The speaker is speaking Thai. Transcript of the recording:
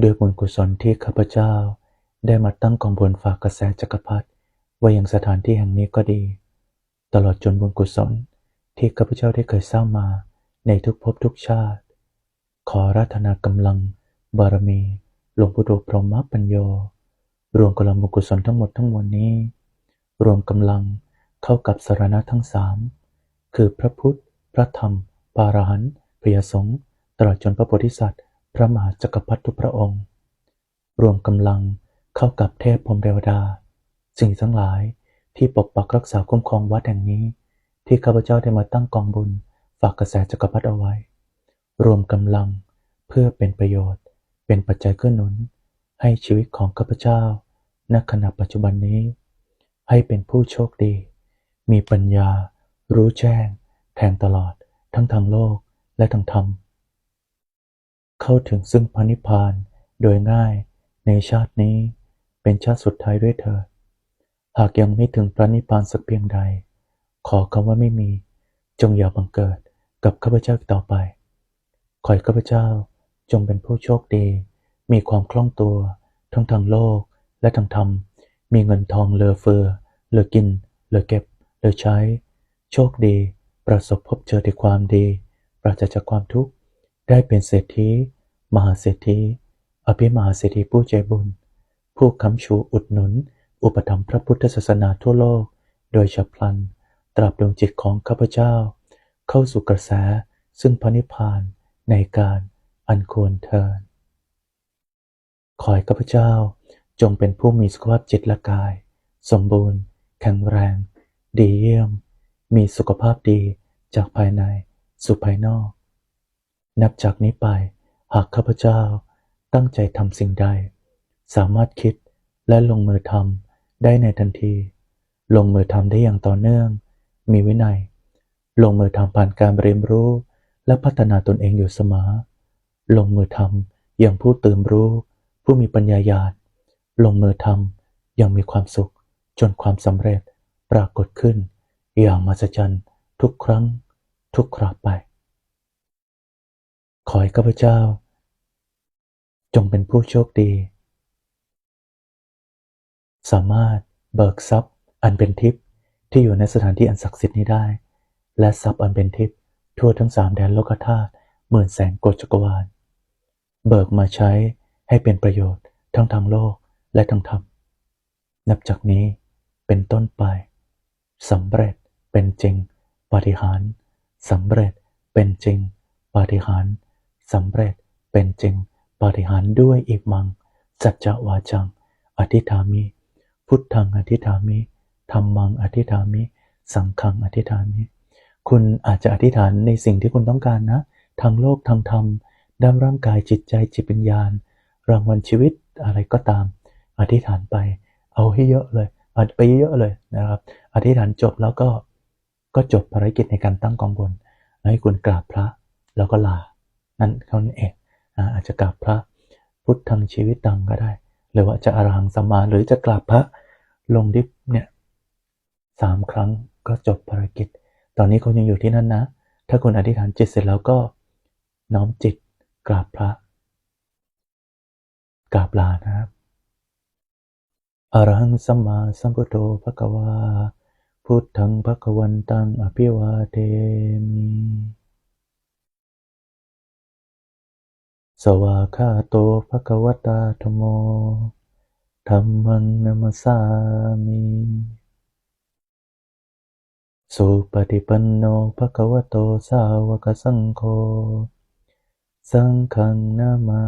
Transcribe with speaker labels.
Speaker 1: ด้วยบุญกุศลที่ข้าพเจ้าได้มาตั้งกองบุญฝากกระแสจักรพรรดิไว้ยังสถานที่แห่งนี้ก็ดี ตลอดจนบุญกุศลที่ข้าพเจ้าได้เคยสร้างมาในทุกภพทุกชาติ ขอรัตนากำลัง บารมีหลวงปู่ดูพรหมปัญโย รวมกำลังบุญกุศลทั้งหมดทั้งมวลนี้ รวมกำลังเข้ากับสรณะทั้งสามคือพระพุทธ พระธรรม ปาราหันพยสงฆ์ตลอดจนพระโพธิสัตว์ พระมหาจักรพรรดิทุกพระองค์ รวมกำลังเข้ากับเทพพรมเทวดา สิ่งทั้งหลายที่ปกปักรักษาคุ้มครองวัดแห่งนี้ ที่ข้าพเจ้าได้มาตั้งกองบุญฝากกระแสจักรพรรดิเอาไว้ รวมกำลังเพื่อเป็นประโยชน์ เป็นปัจจัยเกื้อหนุน ให้ชีวิตของข้าพเจ้าณขณะปัจจุบันนี้ ให้เป็นผู้โชคดี มีปัญญา รู้แจ้ง แทงตลอด ทั้งทางโลกและทางธรรม เข้าถึงซึ่งพระนิพพานโดยง่ายในชาตินี้เป็นชาติสุดท้ายด้วยเถิด หากยังไม่ถึงพระนิพพานสักเพียงใด ขอคำว่าไม่มี จงอย่าบังเกิดกับข้าพเจ้าต่อไป ขอให้ข้าพเจ้าจงเป็นผู้โชคดี มีความคล่องตัว ทั้งทางโลกและทางธรรม มีเงินทองเหลือเฟือ เหลือกิน เหลือเก็บ เหลือใช้ โชคดี ประสบพบเจอแต่ความดี ปราศจากความทุกข์ ได้เป็นเศรษฐี มหาเศรษฐี อภิมหาเศรษฐีผู้ใจบุญ ผู้ค้ำชูอุดหนุน อุปถัมภ์พระพุทธศาสนาทั่วโลก โดยฉับพลัน ตราบดวงจิตของข้าพเจ้า เข้าสู่กระแสซึ่งพระนิพพานในการอันควรเทินขอให้ข้าพเจ้าจงเป็นผู้มีสุขภาพจิตและกาย สมบูรณ์ แข็งแรง ดีเยี่ยม มีสุขภาพดีจากภายในสู่ภายนอก นับจากนี้ไป หากข้าพเจ้าตั้งใจทำสิ่งใด สามารถคิดและลงมือทำได้ในทันที ลงมือทำได้อย่างต่อเนื่อง มีวินัย ลงมือทำผ่านการเรียนรู้ และพัฒนาตนเองอยู่เสมอ ลงมือทำอย่างผู้ตื่นรู้ ผู้มีปัญญาญาณลงมือทำอย่างมีความสุข จนความสำเร็จปรากฏขึ้น อย่างมหัศจรรย์ทุกครั้ง ทุกคราไป ขอให้ข้าพเจ้า จงเป็นผู้โชคดี สามารถเบิกทรัพย์อันเป็นทิพย์ที่อยู่ในสถานที่อันศักดิ์สิทธิ์นี้ได้ และทรัพย์อันเป็นทิพย์ทั่วทั้งสามแดนโลกธาตุหมื่นแสนโกฏจักรวาล เบิกมาใช้ให้เป็นประโยชน์ทั้งทางโลกและทางธรรม นับจากนี้เป็นต้นไปสำเร็จเป็นจริงปาฏิหาริย์สำเร็จเป็นจริงปาฏิหาริย์ สำเร็จเป็นจริงปฏิหารด้วยอิมัง สัจจวาจัง อธิษฐามิ พุทธังอธิษฐามิธรรมังอธิษฐามิ สังฆังอธิษฐามิ คุณอาจจะอธิษฐานในสิ่งที่คุณต้องการนะ ทางโลกทางธรรม ด้านร่างกายจิตใจจิตวิญญาณ รางวัลชีวิตอะไรก็ตาม อธิษฐานไป เอาให้เยอะเลยอาไปเยอะเลยนะครับ อธิษฐานจบแล้วก็ก็จบภารกิจในการตั้งกองบน ให้คุณกราบพระแล้วก็ลา นั่นเขาเองอาจจะกราบพระพุทธังชีวิตตังก็ได้ หรือว่าจะอรหังสัมมาหรือจะกราบพระลงดิฟเนี่ยสามครั้งก็จบภารกิจ ตอนนี้คุณยังอยู่ที่นั่นนะ ถ้าคุณอธิษฐานจิตเสร็จแล้วก็น้อมจิตกราบพระ กราบลานะครับอรหังสัมมาสัมพุทโธภะคะวาพุทธังภะคะวันตังอภิวาเทมิ สวากาโตภะคะวตาธโมธรรมังนัมสสามิสุปฏิปันโนภะคะวโตสาวกสังโฆ สังฆังนามา